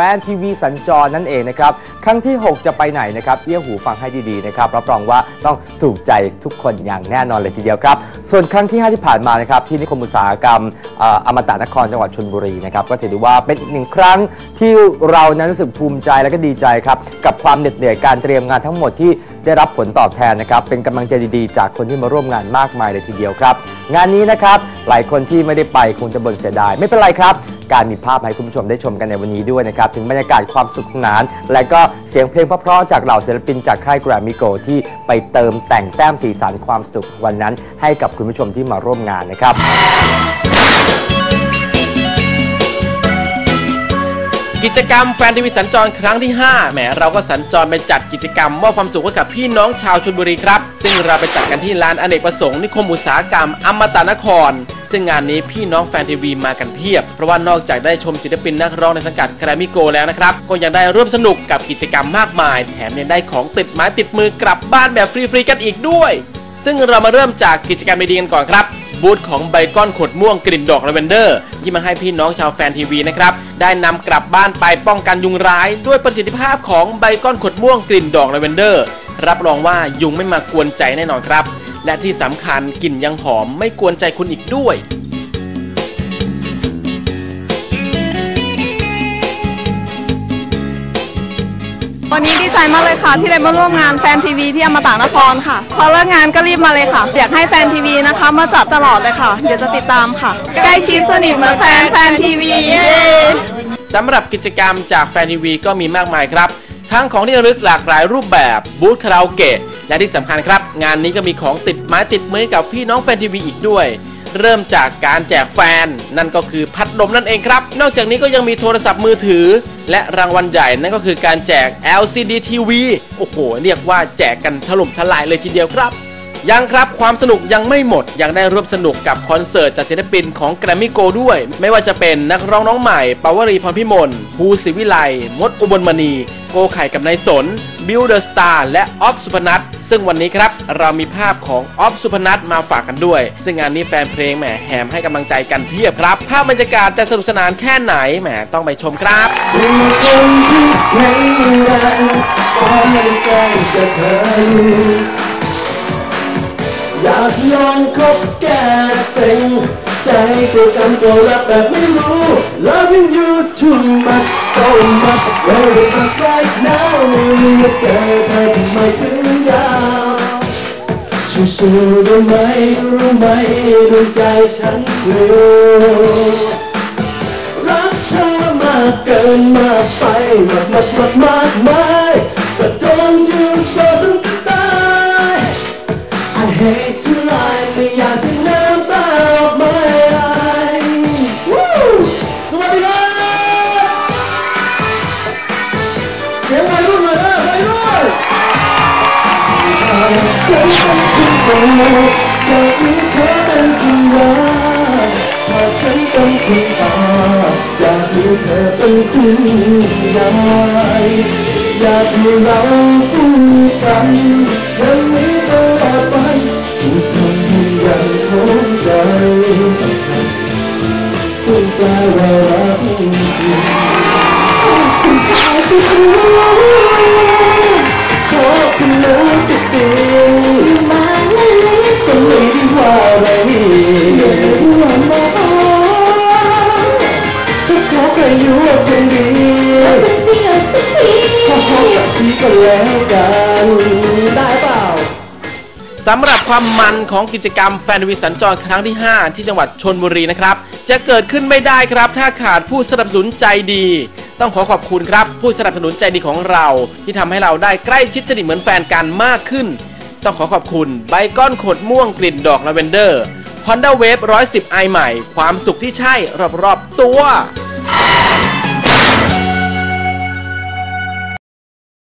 แฟนทีวีสัญจรนั่นเองนะครับ ครั้งที่ 6 จะไปไหนนะครับเอี้ยหูฟังให้ดีๆนะครับรับรองว่าต้องถูกใจทุกคนอย่างแน่นอนเลยทีเดียวครับ ส่วนครั้งที่ 5 ที่ผ่านมานะครับที่นิคมอุตสาหกรรมอ่ออมตะนครจังหวัดชลบุรีนะครับก็ถือได้ว่าเป็นอีกหนึ่งครั้งที่เรานั้นรู้สึกภูมิใจและก็ดีใจครับกับความเหน็ดเหนื่อยการเตรียมงานทั้งหมดที่ ได้รับผลตอบแทนนะครับเป็นกำลังใจดีๆ จากคนที่มาร่วมงานมากมายเลยทีเดียวครับ งานนี้นะครับหลายคนที่ไม่ได้ไปคงจะบ่นเสียดาย ไม่เป็นไรครับ การมีภาพให้คุณผู้ชมได้ชมกันในวันนี้ด้วยนะครับถึงบรรยากาศความสุขสนาน และก็เสียงเพลงเพราะๆจากเหล่าศิลปินจากค่ายแกรมมิโกที่ไปเติมแต่งแต้มสีสันความสุขวันนั้น ให้กับคุณผู้ชมที่มาร่วมงานนะครับ กิจกรรมแฟนทีวีสัญจรครั้งที่ 5 แหมเราก็สัญจรไปจัดกิจกรรมมอบความสุขให้กับพี่น้องชาวชลบุรีครับ ซึ่งเราไปจัดกันที่ลานอเนกประสงค์นิคมอุตสาหกรรมอมตะนคร ซึ่งงานนี้พี่น้องแฟนทีวีมากันเพียบ เพราะว่านอกจากได้ชมศิลปินนักร้องในสังกัดแกรมมิโกแล้วนะครับ ก็ยังได้ร่วมสนุกกับกิจกรรมมากมาย แถมยังได้ของติดไม้ติดมือกลับบ้านแบบฟรีๆกันอีกด้วย ซึ่งเรามาเริ่มจากกิจกรรมดีๆกันก่อนครับ บูธของใบก้อนขดม่วงกลิ่นดอกลาเวนเดอร์ที่มาให้พี่น้องชาวแฟนทีวีนะครับได้นำกลับบ้านไปป้องกันยุงร้าย ด้วยประสิทธิภาพของใบก้อนขดม่วงกลิ่นดอกลาเวนเดอร์ รับรองว่ายุงไม่มากวนใจแน่นอนครับ และที่สำคัญกลิ่นยังหอมไม่กวนใจคุณอีกด้วย วันนี้ดีใจมากเลยค่ะ ที่ได้มาร่วมงานแฟนทีวีที่อมตะนครค่ะ พอเลิกงานก็รีบมาเลยค่ะ อยากให้แฟนทีวีนะคะ มาจัดตลอดเลยค่ะ เดี๋ยวจะติดตามค่ะ ใกล้ชิดสนิทเหมือนแฟนแฟนทีวีสำหรับกิจกรรมจากแฟนทีวีก็มีมากมายครับ ทั้งของที่ระลึกหลากหลายรูปแบบบูธคาราโอเกะและที่สำคัญครับ งานนี้ก็มีของติดไม้ติดมือกับพี่น้องแฟนทีวีอีกด้วย เริ่มจากการแจกแฟน นั่นก็คือพัดลมนั่นเองครับ นอกจากนี้ก็ยังมีโทรศัพท์มือถือ และรางวัลใหญ่นั่นก็คือการแจก LCD TV โอ้โห เรียกว่าแจกกันถล่มทลายเลยทีเดียวครับ ยังครับความสนุกยังไม่หมด ยังได้ร่วมสนุกกับคอนเสิร์ตจากศิลปินของแกรมมี่โกด้วย ไม่ว่าจะเป็นนักร้องน้องใหม่ปาวรีพรพิมลภูศิวิไลมดอุบลมณี โกไข่กับนายสน บิวเดอร์สตาร์และออฟสุพนัทซึ่งวันนี้ครับเรามีภาพของออฟสุพนัทมาฝากกันด้วย ซึ่งงานนี้แฟนเพลงแหมแหมให้กำลังใจกันเพียบครับภาพบรรยากาศจะสนุกสนานแค่ไหนแหมต้องไปชมครับเป็นคนที่ใกล้จะเธอ อยู่อยากลองคบแก้เซ็งใจตัวกันตัวรักแบบไม่รู้ Loving you too much so much very much right now ไม่รู้ว่าเจอเธอทำไมถึงยาวสู้ๆได้ไหมรู้ไหมดวงใจฉันเร็วรักเธอมากเกินมากไปมากมากมากมาก ไม่อยากให้น้ำตาออกมาไหลสวัสดีครับเสียงวัยรุ่นเลยนะวัยรุ่นฉันเป็นคุณโบอยากมีเธอเป็นคุณยาถ้าฉันเป็นคุณตาอยากมีเธอเป็นคุณยายอยากให้เราคู่กัน ซึ่งแปลว่ารักจริงคุณชายที่รู้ขอคุณรู้สึกดีมาเลยก็ไม่ได้ว่าอะไรไม่ได้ว่ามาทุกขอแค่อยู่ว่าคนเดีขอขอสักทีก็แล้วกันได้เปล่า สำหรับความมันของกิจกรรมแฟนวีสัญจรครั้งที่ 5 ที่จังหวัดชนบุรีนะครับ จะเกิดขึ้นไม่ได้ครับ ถ้าขาดผู้สนับสนุนใจดี ต้องขอขอบคุณครับ ผู้สนับสนุนใจดีของเรา ที่ทำให้เราได้ใกล้ชิดสนิทเหมือนแฟนกันมากขึ้น ต้องขอขอบคุณใบก้อนขดม่วงกลิ่นดอกลาเวนเดอร์ Honda Wave 110 i ใหม่ ความสุขที่ใช่รอบๆตัว